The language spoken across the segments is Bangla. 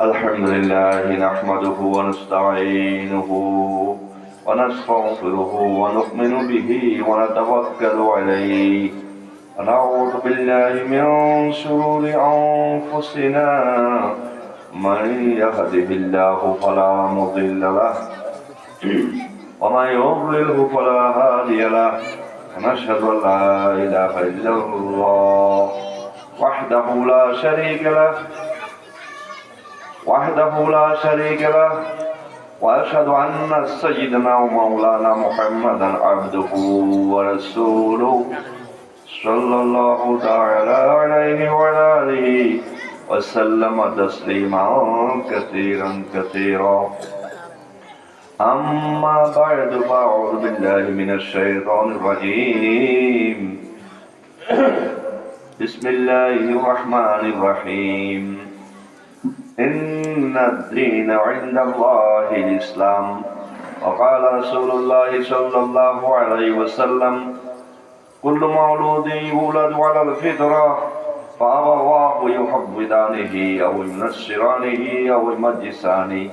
الحمد لله نحمده ونستعينه ونستغفره ونؤمن به ونتوكل عليه. ونعوذ بالله من شرور أنفسنا. من يهده الله فلا مضل له. ومن يضلله فلا هادي له. ونشهد أن لا إله إلا الله وحده لا شريك له. وحده لا شريك له وأشهد أن سيدنا ومولانا محمدا عبده ورسوله صلى الله تعالى عليه وعلى آله وسلم تسليما كثيرا كثيرا. أما بعد فأعوذ بالله من الشيطان الرجيم. بسم الله الرحمن الرحيم. إن الدين عند الله الإسلام. وقال رسول الله صلى الله عليه وسلم كل مولود يولد على الفطرة فأبواه يحفظانه أو ينصرانه أو يمجسانه.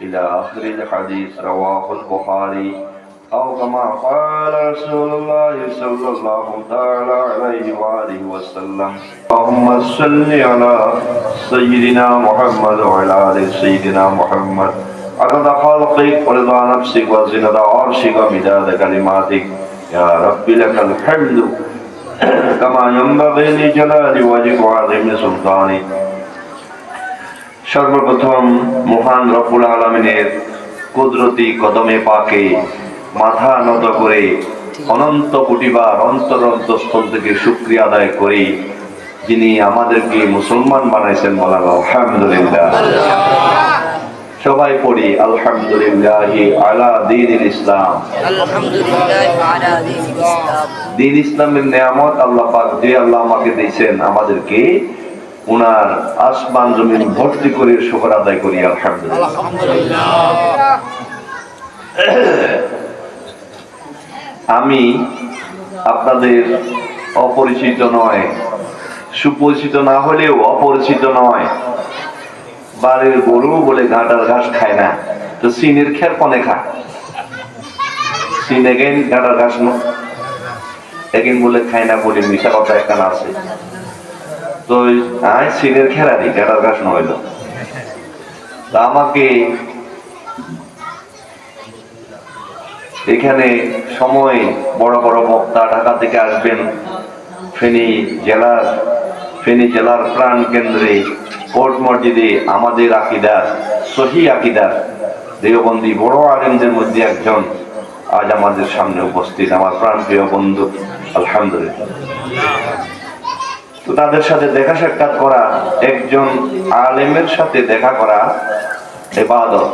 إلى آخر الحديث رواه البخاري. أو كما قال رسول الله صلى الله تعالى عليه وآله وسلم اللهم صل على سيدنا محمد وعلى آل سيدنا محمد عدد خلقك ورضا نفسك وزنة عرشك ومداد كلماتك يا رب لك الحمد كما ينبغي لجلال وجهك وعظيم سلطانك সর্বপ্রথম মহান রব্বুল আলমিনের কুদরতি কদমে পাকে মাথা নত করে অনন্ত কোটিবার অন্তর অন্তঃস্থল থেকে শুক্রিয়া আদায় করি যিনি আমাদেরকে মুসলমান বানাইছেন বলা আলহামদুলিল্লাহ। সবাই পড়ি আলহামদুলিল্লাহ আলা দিন ইসলাম। দিন ইসলামের নিয়ামত আল্লাহ পাক যে আল্লাহ আমাকে দিয়েছেন আমাদেরকে উনার আসমান জমিন ভর্তি করে শুকর আদায় করি আলহামদুলিল্লাহ। আমি আপনাদের অপরিচিত নয় সুপরিচিত না হলেও অপরিচিত নয়। বাড়ির গরু বলে ঘাটার ঘাস খায় না, তো সিনের খের কনে খায় সিনে গেন ঘাটার ঘাস ন। বলে খায় না বলে মিশা কথা একটা আছে। তো আয় সিনের খেরা দিই ঘাটার ঘাস নইল তা আমাকে এখানে সময় বড় বড় বক্তা ঢাকা থেকে আসবেন, ফেনী জেলার ফেনী জেলার প্রাণ কেন্দ্রে কোর্ট মসজিদে আমাদের আকিদার সহি আকিদার দেহবন্দী বড় আলেমদের মধ্যে একজন আজ আমাদের সামনে উপস্থিত, আমার প্রাণ প্রিয় বন্ধু, আলহামদুলিল্লাহ। তো তাদের সাথে দেখা সাক্ষাৎ করা, একজন আলেমের সাথে দেখা করা এবাদত।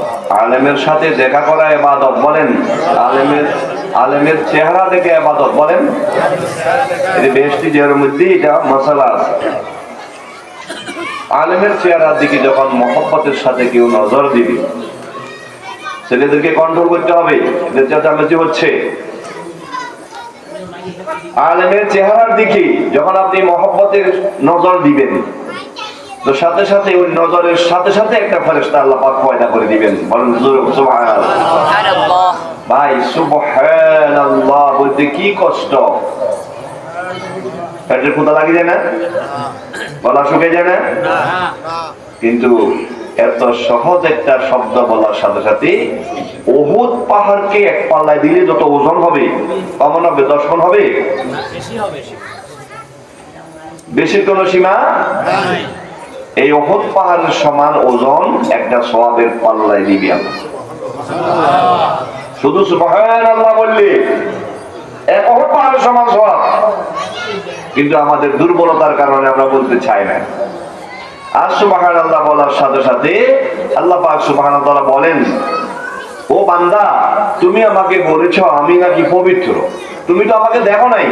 আলেমের সাথে দেখা করা এবাদত, বলেন, আলেমের আলেমের চেহারা দেখে এবাদত বলেন। এই যের মধ্যে এটা মশালা আছে। আলেমের চেহারার দিকে যখন মহব্বতের সাথে কেউ নজর দিবে, ছেলেদেরকে কন্ট্রোল করতে হবে, এদের চেঁচামেচি হচ্ছে। আলেমের চেহারার দিকে যখন আপনি মহব্বতের নজর দিবেন, তো সাথে সাথে ওই নজরের সাথে সাথে একটা ফেরেশতা আল্লাহ পাক পয়দা করে দিবেন। বলেন সুবহানাল্লাহ। ভাই, সুবহানাল্লাহ, বলতে কি কষ্ট? পেটের ক্ষুদা লাগে যায় না? গলা শুকে যায় না? কিন্তু এত সহজ একটা শব্দ বলার সাথে সাথে বহুত পাহাড়কে এক পাল্লায় দিলে যত ওজন হবে কমন হবে গুণ হবে। বেশি কোন সীমা? এই অহদ পাহাড়ের সমান ওজন একটা সোয়াবের পাল্লায় দিবি আমরা। শুধু সুবহান আল্লাহ বললে। এক অহদ পাহাড়ের সমান সব কিন্তু আমাদের দুর্বলতার কারণে আমরা বলতে চাই না। আর সুবাহ আল্লাহ বলার সাথে সাথে আল্লাহ আল্লাহ বলেন ও বান্দা, তুমি আমাকে বলেছ আমি নাকি পবিত্র। তুমি তো আমাকে দেখো নাই।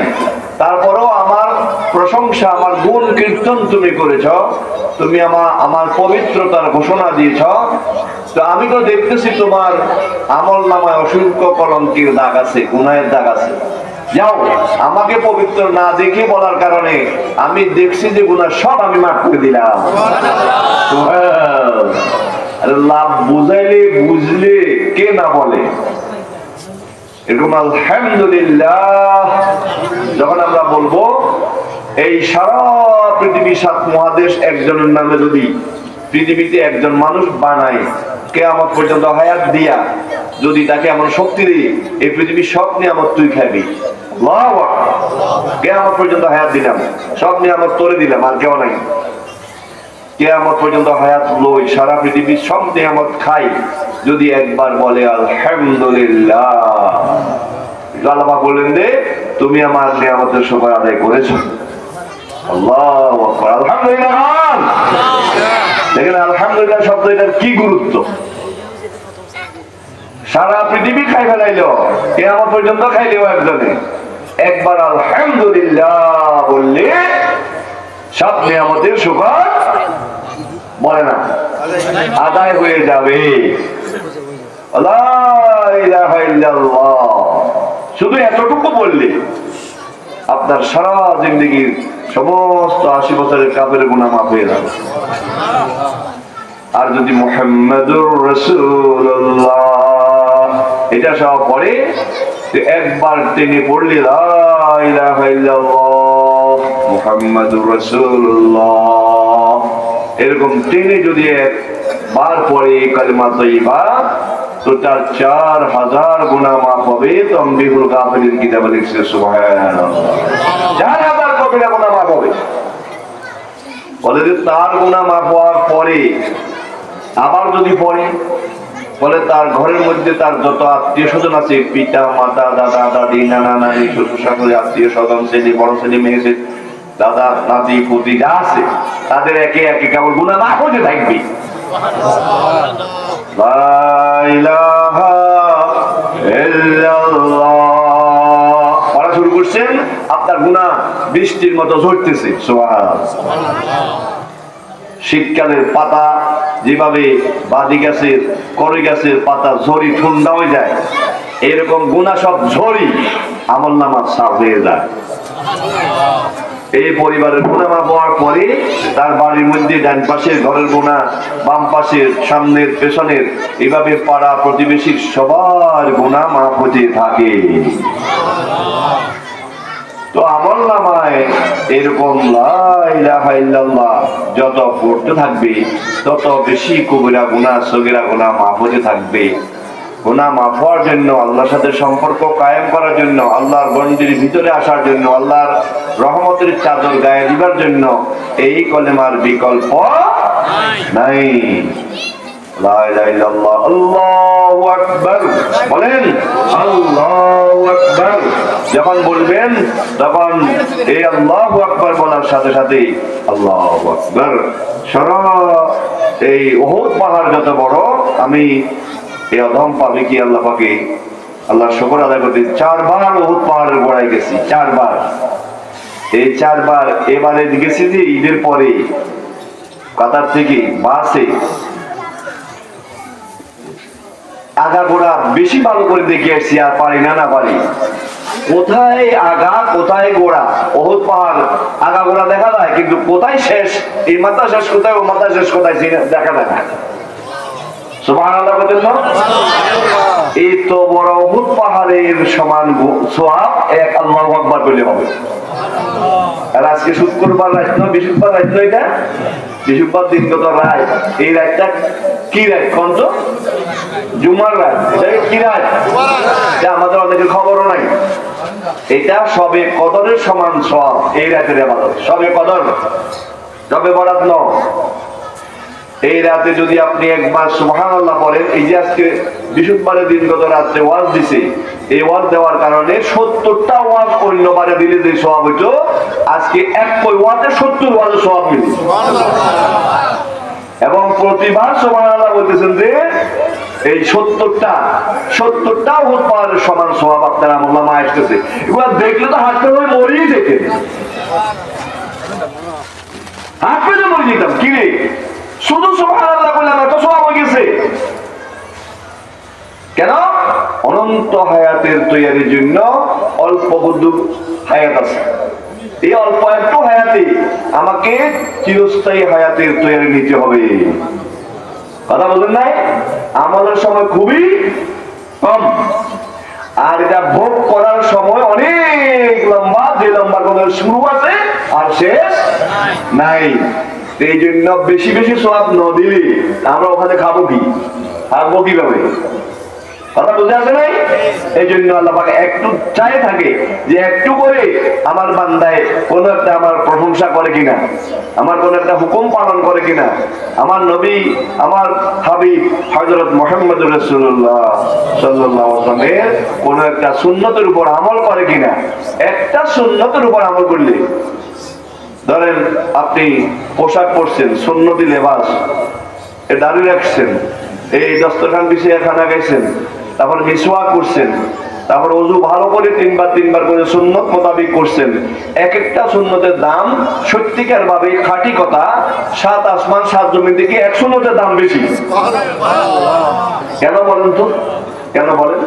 তারপরেও আমার প্রশংসা, আমার গুণ, কীর্তন তুমি করেছ। তুমি আমার আমার পবিত্রতার ঘোষণা দিয়েছ। তো আমি তো দেখতেছি তোমার আমল নামায় অসংখ্য কলঙ্কের দাগ আছে গুনায়ের দাগ আছে। যাও, আমাকে পবিত্র না দেখে বলার কারণে আমি দেখছি যে গুণা সব আমি মাফ করে দিলাম। লাভ বুঝাইলে বুঝলে কে না বলে? এরকম আলহামদুলিল্লাহ যখন আমরা বলব, এই সারা পৃথিবী সাত মহাদেশ একজনের নামে যদি পৃথিবীতে একজন মানুষ বানায়, কেয়ামত পর্যন্ত হায়াত দিয়া, যদি তাকে এমন শক্তি দিই, এই পৃথিবীর সব নিয়ামত তুই খাবি। কেয়ামত পর্যন্ত হায়াত দিলাম, সব নিয়ামত তোরে দিলাম, আর কেউ নাই। কেয়ামত পর্যন্ত হায়াত লই সারা পৃথিবীর সব নিয়ামত খাই। যদি একবার বলে, আলহামদুলিল্লাহ। বললেন যে তুমি আমার নিয়ামতের সময় আদায় করেছ। পৃথিবী কেয়ামত আলহামদুলিল্লাহ বললে, সব নিয়ামতের সুপার বলে না। আদায় হয়ে যাবে। শুধু এতটুকু বললে, আপনার সারা জিন্দগির সমস্ত আশি বছরের কাপের গুণা মাফ হয়ে যাবে। আর যদি মোহাম্মদুর রসুল্লাহ এটা সব তো একবার টেনে পড়লে মুহাম্মাদুর রাসূলুল্লাহ। এরকম টেনে যদি একবার পড়ে কালিমা তৈবা তো তার চার হাজার গুণা মাফ হবে তম্বিহুল গাফিলিন কিতাবে লিখছে চার হাজার কবিরা গুণা মাফ হবে। বলে যে তার গুণা মাফ হওয়ার পরে, আবার যদি পড়ে, বলে তার ঘরের মধ্যে তার যত আত্মীয় স্বজন আছে, পিতা, মাতা, দাদা, দাদি, নানা, নানি শ্বশুর শাশুড়ি আত্মীয় স্বজন ছেলে, বড় ছেলে, মেয়ে দাদা, নাতি, পুতি যা আছে, তাদের একে একে কেবল গুণা না হতে থাকবে। পড়া শুরু করছেন আপনার গুণা বৃষ্টির মতো ঝরতেছে। শীতকালের পাতা যেভাবে বাদি গাছের করই গাছের পাতা ঝরি ঠান্ডা হয়ে যায়, এরকম গুণা সব ঝরি, আমল নামা সাফ হয়ে যায়। এই পরিবারের গুণা মাপ হওয়ার পরে তার বাড়ির মধ্যে ডান পাশের ঘরের গুণা বাম পাশের সামনের পেছনের এভাবে পাড়া প্রতিবেশীর সবার গুণা মাপ হতে থাকে। তো আমল নামায় এরকম যত পড়তে থাকবে, তত বেশি কবিরা গুনাহ সগিরা গুনাহ মাফ হতে থাকবে। গুনাহ মাফ হওয়ার জন্য, আল্লাহর সাথে সম্পর্ক কায়েম করার জন্য, আল্লাহর গণ্ডির ভিতরে আসার জন্য, আল্লাহর রহমতের চাদর গায়ে দিবার জন্য এই কলেমার বিকল্প নাই। বলেন যখন বলবেন, তখন এই আল্লাহু বলার সাথে আল্লাহু এই পাহাড় যত বড়, আমি এই অধম পাবে কি আল্লাহ পাকে? আল্লাহ শুকর আদায় করতে চারবার ওহুদ পাহাড়ের গোড়ায় গেছি, চারবার। এই চারবার, এবারে গেছি যে ঈদের পরে, কাতার থেকে বাসে। আগা গোড়া বেশি ভালো করে দেখে আসছি, আর পারি না না পারি। কোথায় আগা, কোথায় গোড়া? বহুত পাহাড় আগা গোড়া দেখা যায়, কিন্তু কোথায় শেষ? এই মাথা শেষ কোথায়, ও মাথা শেষ কোথায় দেখা যায় না। সুবহানাল্লাহ বলেন না? এই তো বড় অভূত পাহাড়ের সমান সোয়াব এক আল্লাহ আকবার বলে হবে। আর আজকে শুক্রবার রাত নয় বৃহস্পতিবার রাত নয় এটা? বৃহস্পতিবার দিন কত রাত। এই রাতটা কি রাত কোন তো? জুমার রাত। এটা কি রাত? এটা আমাদের অনেকের খবরও নাই। এটা সবে কদরের সমান সব এই রাতের আমাদের সবে কদর সবে বরাত ন এই রাতে যদি আপনি একবার সুবহান আল্লাহ পড়েন এই যে আজকে বৃহস্পতিবারের দিন গত রাত্রে ওয়াজ দিছে এই ওয়াজ দেওয়ার কারণে সত্তরটা ওয়াজ অন্যবারে দিলে যে সব হইতো আজকে এক কই ওয়াজে সত্তর ওয়াজে সব মিলে এবং প্রতিবার সমান আল্লাহ বলতেছেন যে এই সত্তরটা সত্তরটা ওহুদ পাহাড়ের সমান স্বভাব আপনার আমল্লা মা আসতেছে। এবার দেখলে তো হাঁটতে হয়ে মরেই দেখে হাত পেতে মরে যেতাম কি রে? শুধু হয়ে গেছে। কেন? অনন্ত হায়াতের তৈরির জন্য অল্প বুদ্ধ হায়াত আছে। এই অল্প একটু হায়াতে আমাকে চিরস্থায়ী হায়াতের তৈরি নিতে হবে। কথা বলেন নাই? আমাদের সময় খুবই কম। আর এটা ভোগ করার সময় অনেক লম্বা, যে লম্বা কোনো শুরু আছে আর শেষ নাই। এই জন্য বেশি বেশি সব ন দিলে আমরা ওখানে খাব কি? থাকব কীভাবে? কথা বুঝে আসে নাই? এই জন্য আল্লাহ একটু চাই থাকে যে একটু করে আমার বান্দায় কোন একটা আমার প্রশংসা করে কিনা, আমার কোন একটা হুকুম পালন করে কিনা। আমার নবী, আমার হাবিব হজরত মোহাম্মদ রসুল্লাহ সাল্লামের কোন একটা সুন্নতের উপর আমল করে কিনা, একটা সুন্নতের উপর আমল করলে ধরেন আপনি পোশাক পরছেন সুন্নতি লেবাস এ দাঁড়িয়ে রাখছেন এই দস্তখান বিষয়ে খানা গেছেন তারপর মিসওয়াক করছেন তারপর অজু ভালো করে তিনবার তিনবার করে সুন্নত মোতাবিক করছেন এক একটা সুন্নতের দাম সত্যিকার ভাবে খাঁটি কথা সাত আসমান সাত জমি থেকে এক সুন্নতের দাম বেশি। কেন বলেন তো? কেন বলেন?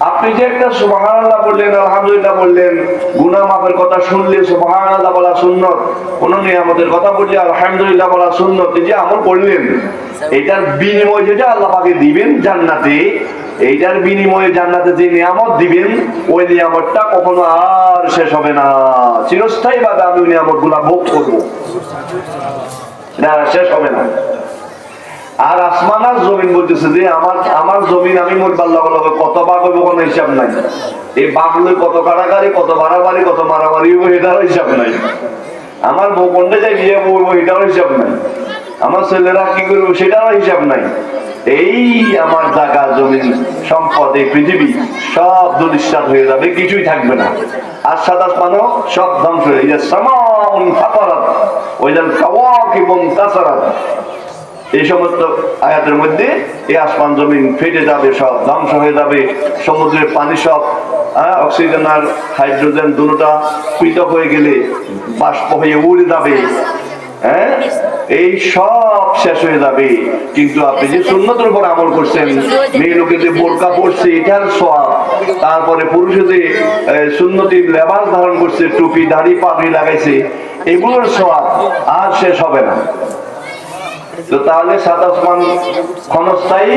আপনি যে একটা সুবাহান আল্লাহ বললেন, আলহামদুলিল্লাহ বললেন গুনা মাফের কথা শুনলে সুবাহান আল্লাহ বলা সুন্নত, কোন নিয়ামতের কথা বললে আলহামদুলিল্লাহ বলা সুন্নত যে আমল করলেন, এটার বিনিময় যেটা আল্লাহ পাকে দিবেন জান্নাতে, এইটার বিনিময়ে জান্নাতে যে নিয়ামত দিবেন, ওই নিয়ামতটা কখনো আর শেষ হবে না। চিরস্থায়ী ভাবে আমি ওই নিয়ামতগুলা ভোগ করব। না, শেষ হবে না। আর আসমান আর জমিন বলতেছে যে আমার আমার জমিন আমি মোট বাল্লা বলা কত বাঘ হইব কোনো হিসাব নাই। এই বাঘ কত কারাকারি কত বাড়াবাড়ি কত মারামারি হইব এটারও হিসাব নাই। আমার বউকন্ডে যাই বিয়ে বলব এটারও হিসাব নাই। আমার ছেলেরা কি করব সেটারও হিসাব নাই। এই আমার জায়গা জমিন, সম্পদ, এই পৃথিবী সব দুলিশ্বাস হয়ে যাবে, কিছুই থাকবে না। আর সাতাশ মানো সব ধ্বংস হয়ে যায় সামান ওই যেন কাওয়াক এবং তাসারাত এই সমস্ত আয়াতের মধ্যে এই আসমান জমিন ফেটে যাবে সব ধ্বংস হয়ে যাবে সমুদ্রের পানি সব হ্যাঁ, অক্সিজেন আর হাইড্রোজেন দুটোটা পৃথক হয়ে গেলে বাষ্প হয়ে উড়ে যাবে হ্যাঁ? এই সব শেষ হয়ে যাবে। কিন্তু আপনি যে সুন্নতের উপর আমল করছেন মেয়ে লোকে যে বোরকা পড়ছে এটার সব তারপরে পুরুষে যে আহ, সুন্নতি লেবাস ধারণ করছে টুপি দাড়ি পাগড়ি লাগাইছে এগুলোর সব আর শেষ হবে না। তো তাহলে সাত আসমান ক্ষণস্থায়ী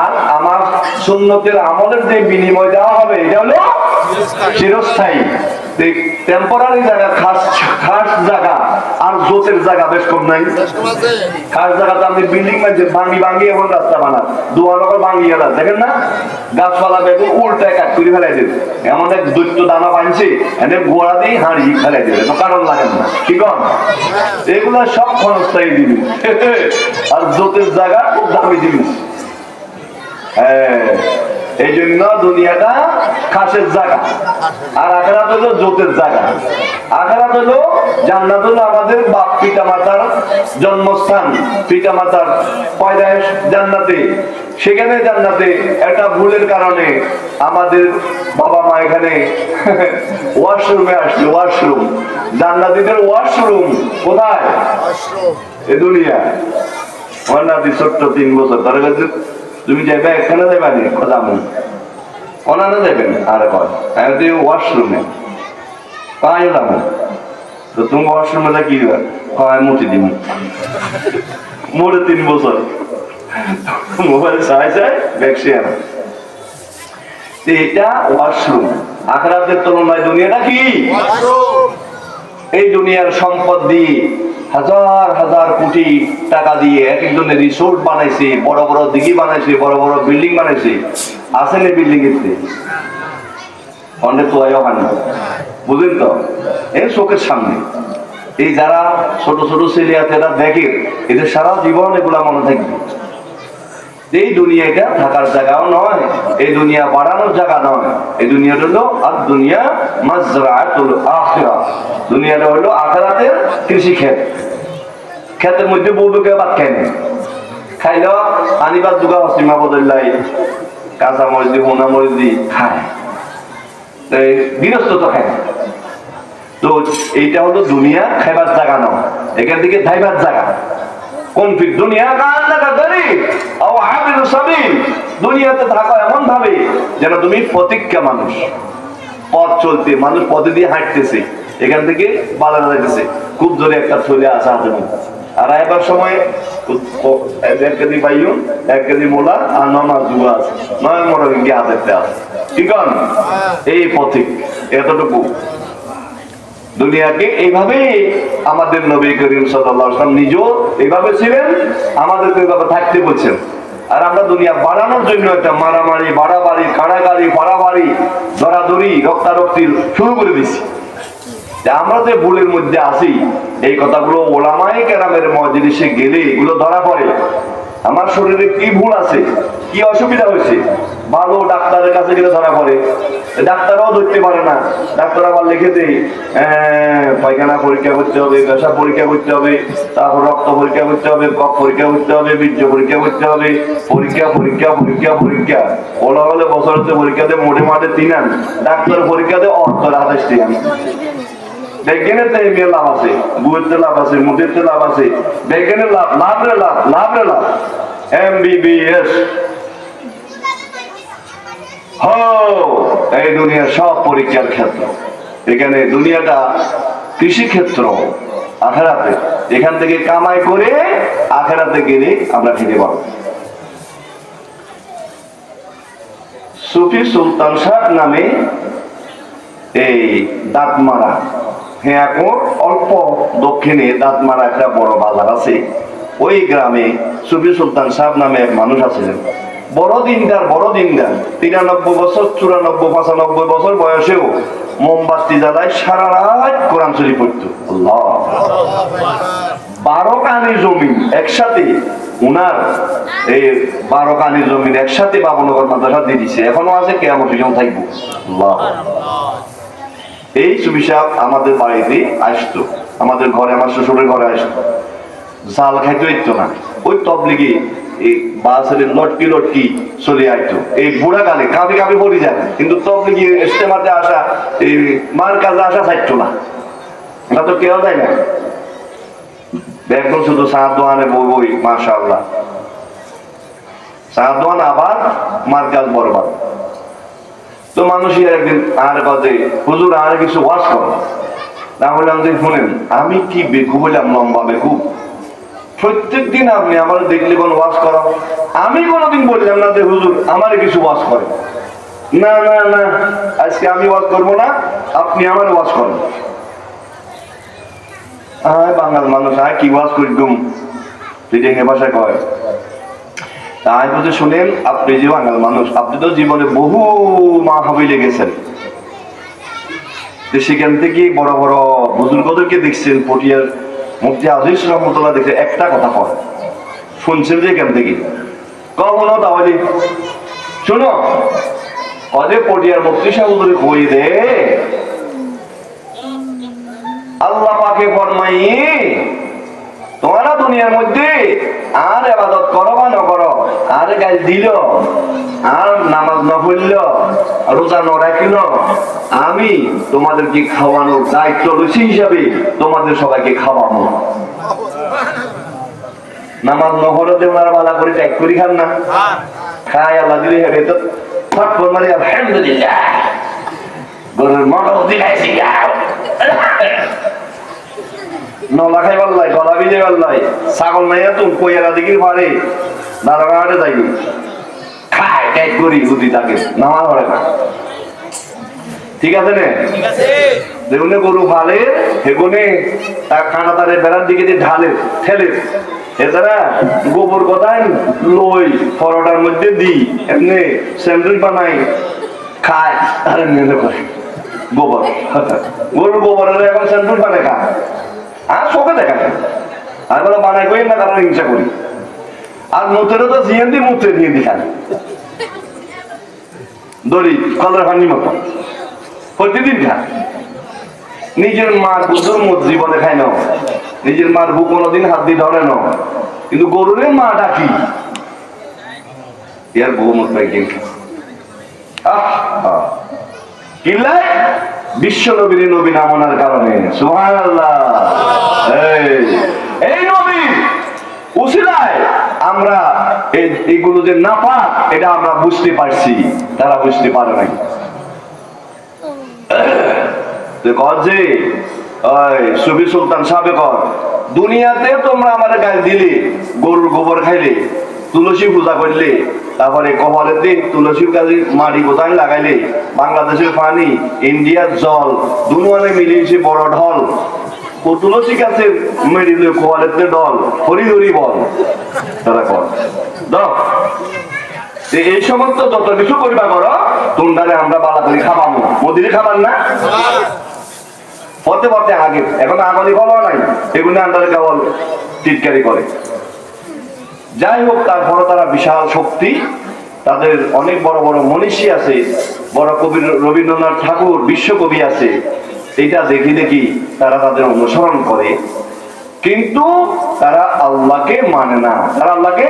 আর আমার সুন্নতের আমলের যে বিনিময় দেওয়া হবে, এটা হলো চিরস্থায়ী। টেম্পোরারি জায়গা, খাস খাস জায়গা আর জোতের জায়গা বেশ কম নাই। খাস জায়গাতে আপনি বিল্ডিং বানছেন ভাঙ্গি ভাঙ্গি এখন রাস্তা বানান। দুয়ার ভাঙ্গি গেল দেখেন না? গাছপালা বেগুন উল্টায় কাট করে ফেলাই দেবে এমন এক দৈত্য দানা বানছে, এনে গোড়া দিয়ে হাঁড়ি ফেলাই দেবে। কারণ লাগে না। কি কন? এগুলো সব ক্ষণস্থায়ী জিনিস। আর জোতের জায়গা খুব দামি জিনিস। হ্যাঁ। এই জন্য দুনিয়াটা খাসের জায়গা। আর আখেরাত হলো জোতের জায়গা। আখেরাত হলো জান্নাত হলো আমাদের বাপ পিতা মাতার জন্মস্থান। পিতা মাতার পয়দায় জান্নাতে। সেখানে জান্নাতে একটা ভুলের কারণে আমাদের বাবা মা এখানে ওয়াশরুমে আসলো ওয়াশরুম জান্নাতিদের ওয়াশরুম কোথায়? এ দুনিয়া। আমার নাতি ছোট্ট তিন বছর তার কাছে তুমি যাইবে এখানে যাইবা নি মন। অনানে যাবেন আর কয়। তুই ওয়াশরুমে। পাই এলাম তো তুমি ওয়াশরুমে যা কি দিবা? কয় মুটি দিম। মোরে তিন বছর। মোবাইল চাই চাই ভ্যাকসিন এটা ওয়াশরুম। আখরাতের তুলনায় দুনিয়াটা কি? এই দুনিয়ার সম্পদ দিয়ে হাজার হাজার কোটি টাকা দিয়ে এক একজনের রিসোর্ট বানাইছে, বড় বড় দিঘি বানাইছে, বড় বড় বিল্ডিং বানাইছে। আসেন এই বিল্ডিং এতে? অনেক তো হয় বুঝলেন তো? এই চোখের সামনে। এই যারা ছোট ছোট ছেলে আছে, এরা দেখে, এদের সারা জীবন এগুলা মনে থাকবে। এই দুনিয়াটা থাকার জায়গাও নয়, এই দুনিয়া বাড়ানোর জায়গা নয়। এই দুনিয়াটা হলো আর দুনিয়া মাজরাতুল আখিরা দুনিয়াটা হলো আখিরাতের কৃষি ক্ষেত ক্ষেতের মধ্যে বউকে বাদ খায় না। খাইলেও আনিবার দুগা হসিমা বদলাই কাঁচা মরিচ দি হোনা মরিচ দি খায়। তো এই গৃহস্থ তো খায়। তো এইটা হলো দুনিয়া খাইবার জায়গা নয়। এখান থেকে ধাইবার জায়গা। কোন ফির দুনিয়া কান্না কা গরিব দুনিয়াতে থাকো এমন ভাবে যেন তুমি প্রতিজ্ঞা মানুষ। পথ চলতে, মানুষ পথে দিয়ে হাঁটতেছে, এখান থেকে বাজার যাইতেছে। খুব জোরে একটা আসা হাতে আর আইবার সময় এক কেজি এক কেজি মোলা আর ন মাস নয় মোটর গিয়ে হাতে আছে ঠিক এই পথিক, এতটুকু। দুনিয়াকে এইভাবে আমাদের নবী করিম সাল্লাম নিজেও এইভাবে ছিলেন, আমাদেরকে এইভাবে থাকতে বলছেন। আর আমরা দুনিয়া বাড়ানোর জন্য একটা মারামারি, বাড়াবাড়ি কাড়াকাড়ি বাড়াবাড়ি, দরাদরি, রক্তারক্তি শুরু করে দিছি আমরা যে ভুলের মধ্যে আছি, এই কথাগুলো ওলামাই কেরামের মজলিসে গেলে এগুলো ধরা পড়ে। আমার শরীরে কি ভুল আছে? কি অসুবিধা হয়েছে? ভালো ডাক্তারের কাছে গেলে ধরা পড়ে। ডাক্তারও ধরতে পারে না। ডাক্তার আবার লিখে দেয় পায়খানা পরীক্ষা করতে হবে পেশা পরীক্ষা করতে হবে, তারপর রক্ত পরীক্ষা করতে হবে, কফ পরীক্ষা করতে হবে, বীর্য পরীক্ষা করতে হবে, পরীক্ষা পরীক্ষা পরীক্ষা পরীক্ষা। ওলা হলে বছর পরীক্ষাতে মোটে মাঠে তিন আন ডাক্তার পরীক্ষাতে অর্থ আঠাশ আন বিজ্ঞানের তো লাভ আছে লাভ আছে লাভ আছে। লাভ লাভ রে লাভ। লাভ রে লাভ এই দুনিয়ার সব পরীক্ষার ক্ষেত্র। এখানে দুনিয়াটা কৃষি ক্ষেত্র আখেরাতে। এখান থেকে কামাই করে আখেরাতে গেলে আমরা খেতে পারব সুফি সুলতান শাহ নামে এই দাঁতমারা হ্যাঁ এখন অল্প দক্ষিণে দাঁতমারা একটা বড় বাজার আছে। ওই গ্রামে সুফি সুলতান সাহেব নামে এক মানুষ আছিলেন বড় দিনদার বড় দিনদার। তিরানব্বই বছর, চুরানব্বই, পঁচানব্বই বছর বয়সেও মোমবাতি জ্বালায় সারা রাত কোরআন শরীফ পড়তো। বারো কানি জমি একসাথে, উনার এই বারো কানি জমির একসাথে বাবনগর মাদ্রাসা দিয়ে দিছে। এখনও আছে কেমন থাকব। এই সুবিশাপ আমাদের বাড়িতে আসতো। আমাদের ঘরে, আমার শ্বশুরের ঘরে আসতো। জাল খাইতে হইতো না। ওই তবলিগে এই বাসের লটকি লটকি চলে আইতো। এই বুড়া গালে কাঁপি কাঁপি পড়ে যায়। কিন্তু তবলিগে ইস্তেমাতে আসা, এই মার কাজে আসা চাইতো না। এটা তো কেউ যায় না দেখুন শুধু সাত দোয়ানে বই বই মাশা আল্লাহ সাত দোয়ান আবার মার কাজ বরবাদ। তো মানুষই একদিন আর বাদে, হুজুর আর কিছু ওয়াশ করো। না বললাম যে শুনেন, আমি কি বেকু বললাম লম্বা বেকু প্রত্যেক দিন আপনি আমার দেখলে কোন ওয়াশ করো। আমি কোনোদিন বললাম না যে, হুজুর, আমার কিছু ওয়াশ করে। না না না, আজকে আমি ওয়াশ করব না, আপনি আমার ওয়াশ করেন। আয় বাঙাল মানুষ, আয় কি ওয়াশ করি দুম তুই যে ভাষায় কয়। বলতে শুনেন, আপনি যে বাঙাল মানুষ, আপনি তো জীবনে বহু মা হাবিলে গেছেন সেখান থেকে বড় বড় বুজুর্গদেরকে দেখছেন, পটিয়ার আজিজ দেখে একটা কথা শুনছেন যে এখান থেকে? তাহলে। শোনো অজে পটিয়ার মুফতি সাহুদুরি কই দে আল্লাহ পাকে ফরমাই তোমরা দুনিয়ার মধ্যে আর আবাদত করো বা ন করো, আর গাছ দিল, আর নামাজ ন পড়ল, রোজা ন রাখিল, আমি তোমাদেরকে খাওয়ানোর দায়িত্ব রয়েছে হিসাবে তোমাদের সবাইকে খাওয়াবো। নামাজ ন পড়তে ওনারা বালা করে ত্যাগ করি খান না। খায় আল্লাহ দিলে হেবে তো ফটফট মারি, আলহামদুলিল্লাহ। গরুর মটর দিলাইছি নলা খাই পাল্লাই গলা ভিজে পাল্লাই ছাগল নাই কইয়ারা দিকে পারে। খায় ট্যাগ করি বুদ্ধি তাকে। নামা ধরে না ঠিক আছে নে? দেউনে গরু ফালে হেগুনে তার কাঁটা তারে বেড়ার দিকে দিয়ে ঢালে ঠেলে। এছাড়া গোবর কথায় লই পরোটার মধ্যে দিই এমনি স্যান্ডউইচ বানাই খায় আর এমনি করে গোবর। গরুর গোবরের এখন স্যান্ডউইচ বানায় খায় আর চোখে দেখা যায় আর বলে বানাই করি না কারণ হিংসা করি। আর মুতেরও তো দিয়ে মুতে দিয়ে দিখান দড়ি, কলার পানি মতো। প্রতিদিন খা নিজের মার বুধুর মুখ জীবনে খায় না। নিজের মার বুক কোনোদিন হাত দিয়ে ধরে না। কিন্তু গরুরের মা ডাকি। ইয়ার বউ মুখ পাইকিন কিল্লায় বিশ্ব নবীর নবী নামনার কারণে। এই নবী, উসিলায় আমরা এই- এইগুলো যে না পাক এটা আমরা বুঝতে পারছি। তারা বুঝতে পারে নাই। যে সুবি সুলতান সাহেব কর, দুনিয়াতে তোমরা আমাদের গায়ে দিলে, গরুর গোবর খাইলে তুলসী পূজা করলে, তারপরে কপালের দিন তুলসীর কাজে মাটি কোথায় লাগাইলে? বাংলাদেশের পানি, ইন্ডিয়ার জল দুনুয়ানে মিলিয়েছে বড় ঢল। ও তুলসী গাছের মেরিলে কোয়ালের ডল হরি হরি বল। তারা কর যে এই সমস্ত যত কিছু করিবা করো তোমরা আমরা বালা করে খাবাবো মোদিরে খাবার না? পথে পথে আগে, এখন আগলি বলো নাই। এগুলো আন্ডারে কেবল টিটকারি করে। যাই হোক তারপরে তারা বিশাল শক্তি। তাদের অনেক বড় বড় মনীষী আছে, বড় কবি রবীন্দ্রনাথ ঠাকুর, বিশ্বকবি আছে। এটা দেখি দেখি তারা তাদের অনুসরণ করে। কিন্তু তারা আল্লাহকে মানে না। তারা আল্লাহকে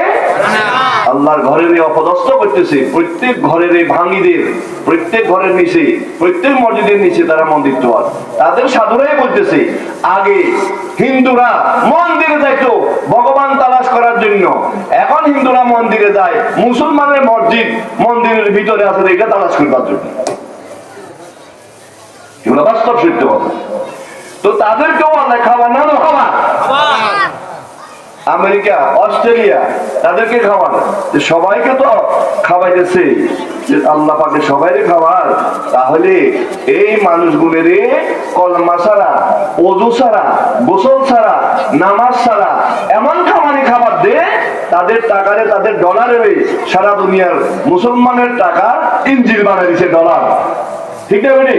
আল্লাহর ঘরের অপদস্থ করতেছে। প্রত্যেক ঘরের এই ভাঙ্গিদের, প্রত্যেক ঘরের নিচে, প্রত্যেক মসজিদের নিচে তারা মন্দির তোয়ার তাদের সাধুরাই বলতেছে, আগে হিন্দুরা মন্দিরে যাইতো, ভগবান তালাশ করার জন্য। এখন হিন্দুরা মন্দিরে যায়, মুসলমানের মসজিদ মন্দিরের ভিতরে আছে, এটা তালাশ করবার জন্য। বাস্তব সত্য কথা। তো তাদেরকেও আল্লাহ খাবার না খাবার আমেরিকা অস্ট্রেলিয়া তাদেরকে খাবার যে সবাইকে তো খাওয়াইতেছে যে আল্লাহ পাকে সবাইকে খাবার তাহলে এই মানুষগুলোর কলমা ছাড়া অজু ছাড়া গোসল ছাড়া নামাজ ছাড়া এমন খামারে খাবার দে তাদের টাকারে তাদের ডলারে সারা দুনিয়ার মুসলমানের টাকা ইঞ্জিল বানাই দিছে ডলার। ঠিক না বেটি?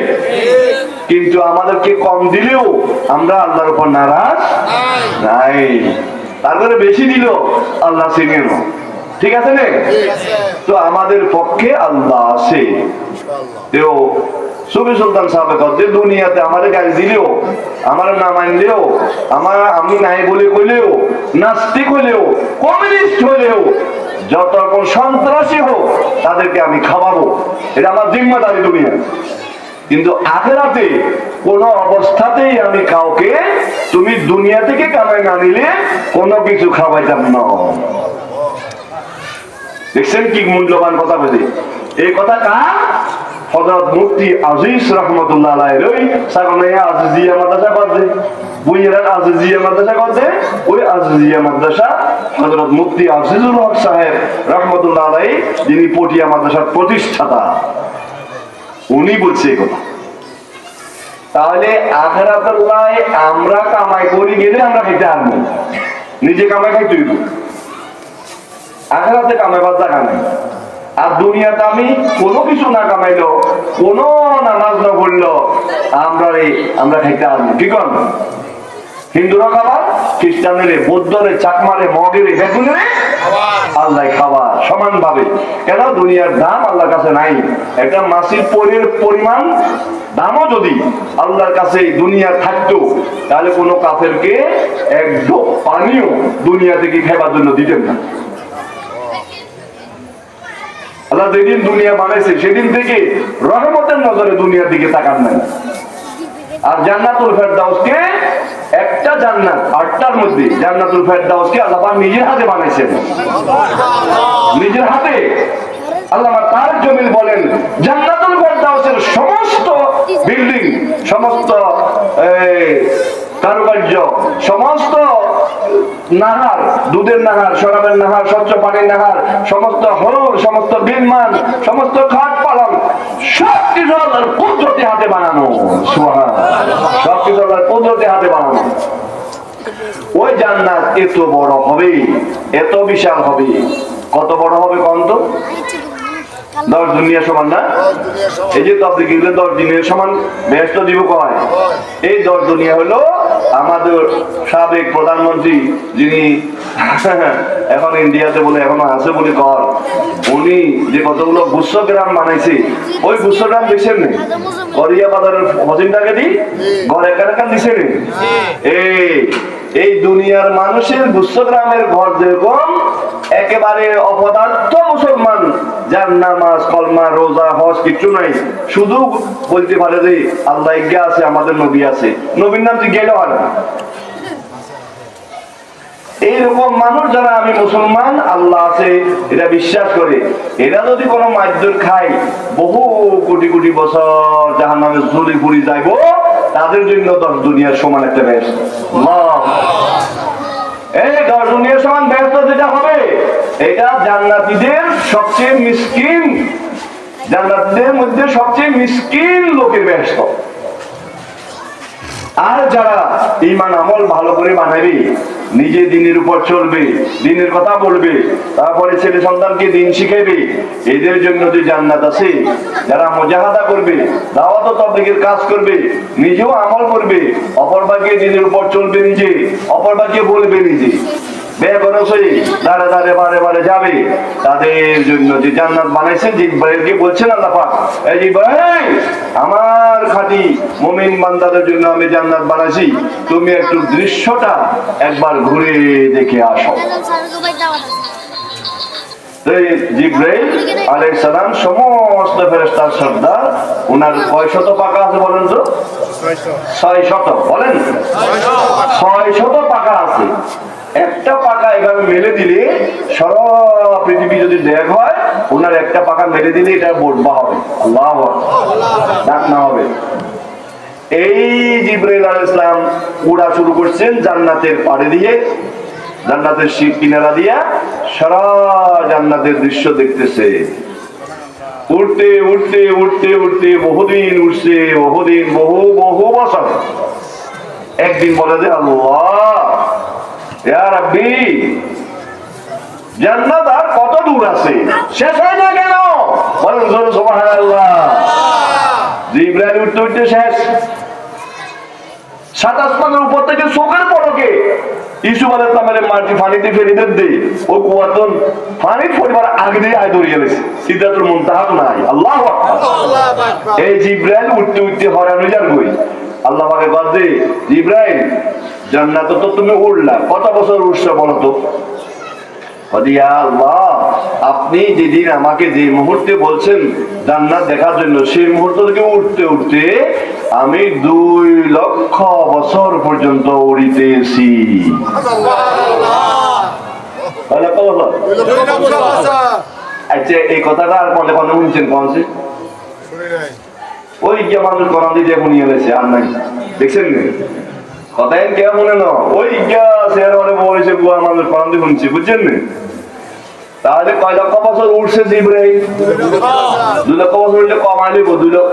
কিন্তু আমাদেরকে কম দিলেও আমরা আল্লাহর উপর নারাজ নাই। তারপরে বেশি দিল। আল্লাহ না। ঠিক আছে নে? তো আমাদের পক্ষে আল্লাহ আছে সুলতান যে দুনিয়াতে দিলেও, আমার আমি নাই বলে কইলেও, নাস্তিক হইলেও, যত রকম সন্ত্রাসী হোক, তাদেরকে আমি খাওয়াবো। এটা আমার জিম্মাদারি দুনিয়া। কিন্তু আখেরাতে কোন অবস্থাতেই আমি কাউকে তুমি দুনিয়া থেকে কামাই না নিলে কোনো কিছু খাওয়াইতাম না। দেখছেন কি মূল্যবান কথা বলি? এই কথা কার? হযরত মুফতি আজিজ রহমতুল্লাহ আজিজিয়া মাদ্রাসা আজিজিয়া মাদ্রাসা ওই আজিজিয়া মাদ্রাসা আজিজুল হক রহমতুল্লাহ যিনি পটিয়া প্রতিষ্ঠাতা। উনি বলছে কথা। তাহলে আখেরাতুল্লাহ আমরা কামাই করি গেলে আমরা খেতে আনব। নিজে কামাই খাই তুই আখেরাতে কামাইবার দেখা নেই। আর দুনিয়াতে আমি কোনো কিছু না কামাইলো কোনো নামাজ না করল আমরা আমরা খাইতে আনব। কি কর হিন্দুরা খাবার, খ্রিস্টানের বৌদ্ধরে চাকমারে, মগেরে বেগুনের আল্লাহ খাবার সমান ভাবে কেন? দুনিয়ার দাম আল্লাহর কাছে নাই। একটা মাসির পরের পরিমাণ দামও যদি আল্লাহর কাছে দুনিয়া থাকতো, তাহলে কোনো কাফেরকে এক ঢোক পানিও দুনিয়া থেকে খাবার জন্য দিতেন না। আল্লাহ যেদিন দুনিয়া বানাইছে, সেদিন থেকে রহমতের নজরে দুনিয়ার দিকে তাকান নাই। আর জান্নাতুল ফেরদাউসকে একটা জান্নাত, আটটার মধ্যে জান্নাতুল ফেরদাউসকে আল্লাহ নিজের হাতে বানাইছেন। নিজের হাতে? আল্লাহ তার জমিন বলেন, জান্নাতুল ফেরদাউসের সমস্ত বিল্ডিং, সমস্ত কারুকার্য, সমস্ত নাহার, দুধের নাহার, শরাবের নাহার, স্বচ্ছ পানির নাহার, সমস্ত হরুর সমস্ত বিমান সমস্ত খাট পালন বড় হবে দশ দুনিয়া সমান না? এই যে দশ সমান। ব্যস্ত দিব কয়? এই দশ দুনিয়া হলো আমাদের সাবেক প্রধানমন্ত্রী যিনি এখন ইন্ডিয়াতে বলে এখনও আছে বলে কর। উনি যে কতগুলো গুচ্ছগ্রাম বানাইছে, ওই দিচ্ছেন নেই করিয়া বাজারের মজিনটাকে দি? এই এই দুনিয়ার মানুষের গুচ্ছগ্রামের ঘর যেরকম, একেবারে অপদার্থ মুসলমান, যার নামাজ, কলমা, রোজা, হজ কিচ্ছু নাই। শুধু বলতে পারে যে, আল্লাহ আছে, আমাদের নবী আছে। নবীর নাম জিজ্ঞাসা হয় না। এইরকম মানুষ যারা আমি মুসলমান, আল্লাহ আছে, এটা বিশ্বাস করে। এরা যদি কোনো মাদ্যর খায়, বহু কোটি কোটি বছর জাহান নামে ঝুলি ফুরি যাইব, তাদের জন্য দশ দুনিয়ার সমান একটা বেশ এই দশ দুনিয়ার সমান ব্যস্ত যেটা হবে? এটা জান্নাতীদের সবচেয়ে মিসকিন। জান্নাতীদের মধ্যে সবচেয়ে মিসকিন লোকের ব্যস্ত। আর যারা ইমান আমল ভালো করে বানাবে, নিজে দিনের উপর চলবে, দিনের কথা বলবে, তারপরে ছেলে সন্তানকে দিন শিখাইবে এদের জন্য যে জান্নাত আছে, যারা মজাহাদা করবে, দাওয়াত তবলিগের কাজ করবে, নিজেও আমল করবে অপরবাকে দিনের উপর চলবে নিজে অপরবাকে বলবে নিজে। দাঁড়ে বারে বারে যাবে, তাদের জন্য যে জান্নাত আমার খাঁটি মুমিন বান্দাদের জন্য আমি জান্নাত বানাইছি। তুমি একটু দৃশ্যটা একবার ঘুরে দেখে আসো। জিব্রাইল আলাইহিস সালাম সমস্ত ফেরেশতার সর্দার ওনার কয় পাকা আছে বলেন তো? ছয় শত। বলেন? ছয় শত পাকা আছে। একটা পাকা এভাবে মেলে দিলে, সারা পৃথিবী যদি দেখ হয়, ওনার একটা পাকা মেলে দিলে এটা বটবা হবে। আল্লাহ ডাক না হবে। এই জিব্রাইল আলাইহিস সালাম উড়া শুরু করছেন জান্নাতের পাড়ে দিয়ে, জান্নাতের শিব কিনারা দিয়া, সারা জান্নাতের দৃশ্য দেখতেছে। উঠতে উঠতে উঠতে উঠতে বহুদিন উঠছে বহুদিন, বহু বহু বছর। একদিন বলে যে, আল্লাহ! জান্নাত আর কত দূর আছে? শেষ হয় না কেন? বলেন জোরে সুবহানাল্লাহ। জিব্রাইল উঠতে উঠতে শেষ। সাত আসমানের উপর থেকে চোখের পলকে ইসু আলাহ ইসলামের মাটি পানিতে ফেলে দেন দে। ও কুয়াতন পানির পরিবার আগে দিয়ে আয় দৌড়িয়ে গেছে। সিদ্ধাতুল মুনতাহা নাই। আল্লাহ এই জিব্রাইল উঠতে উঠতে হরান যান বই আল্লাহ পাকে বাদ দে জিব্রাইল জান্নাত তো তুমি উঠলা কত বছর উঠছো বলো তো? আপনি যেদিন আমাকে যে মুহূর্তে বলছেন জান্নাত দেখার জন্য, সেই মুহূর্ত থেকে উঠতে উঠতে আমি দুই লক্ষ বছর পর্যন্ত উড়িতেছি। আচ্ছা এই কথাটা আর মনে মনে শুনছেন কোন সে? ওই যে মানুষ করান দিয়ে এখন নিয়ে আর নাই। দেখছেন না। কথাই কে মনে না ওই মানে বলেছে শুনছি বুঝছেন না? তাহলে কয় লক্ষ বছর উঠছে জিব্রাহিম দুই লক্ষ বছর উঠলে ক মাইল দুই লক্ষ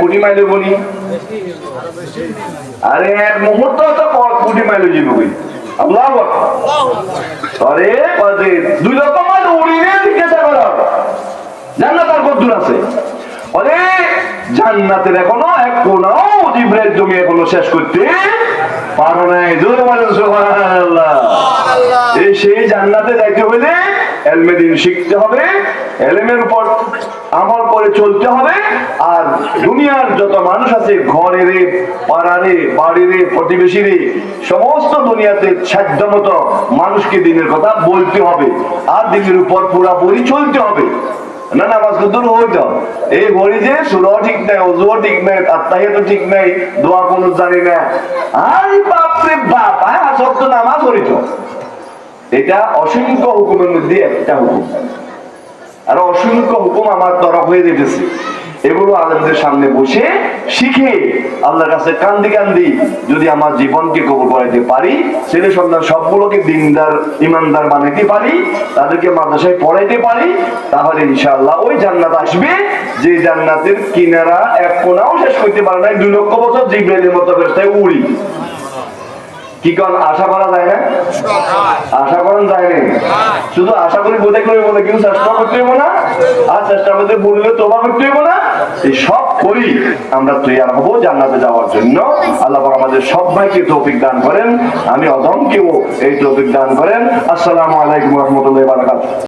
কোটি মাইল নি? আরে, এক মুহূর্ত তো কোটি মাইল যাবে আরে দুই লক্ষ মাইল উড়িয়ে জিজ্ঞাসা করো জান্নাত আর কত দূর আছে? আরে জান্নাতের এখনও এক কোনাও জিব্রাইল জমি এখনও শেষ করতে পারো নাই। জোরে বলেন সুবহানাল্লাহ। এই সেই জান্নাতে যাইতে হলে এলমে দিন শিখতে হবে এলমের উপর আমল করে চলতে হবে আর দুনিয়ার যত মানুষ আছে ঘরে রে পাড়ারে বাড়িরে প্রতিবেশীরে সমস্ত দুনিয়াতে সাধ্য মতো মানুষকে দিনের কথা বলতে হবে আর দিনের উপর পুরাপুরি চলতে হবে। না নামাজ দূর হইত এই বলি যে সুরও ঠিক নাই, অজুও ঠিক নাই, আত্মাহে তো ঠিক নাই, দোয়া কোনো জানি না। আরে বাপরে বাপ, আয় সব তো নামাজ হইত এটা অসংখ্য হুকুমের মধ্যে একটা হুকুম। আর অসংখ্য হুকুম আমার তরফ হয়ে যেতেছে। এগুলো আলেমদের সামনে বসে শিখে আল্লাহর কাছে কান্দি কান্দি যদি আমার জীবনকে কবর করাইতে পারি, ছেলে সন্তান সবগুলোকে দিনদার, ইমানদার বানাইতে পারি, তাদেরকে মাদ্রাসায় পড়াইতে পারি, তাহলে ইনশাআল্লাহ ওই জান্নাত আসবে। যে জান্নাতের কিনারা এক কোনাও শেষ করতে পারে না দুই লক্ষ বছর জিব্রাইলের মতো উড়ি। কি কন আশা করা যায় না? আশা করেন যায় শুধু আশা করি বোধে করে বলে কিন্তু চেষ্টা করতে হইব না। আর চেষ্টা করতে করতে হইব না। এই সব করি আমরা তৈরি হব জান্নাতে যাওয়ার জন্য। আল্লাহ আমাদের সবাইকে তৌফিক দান করেন। আমি অদমকেও এই তৌফিক দান করেন। আসসালামু আলাইকুম রহমতুল্লাহ বারাকাতুহু।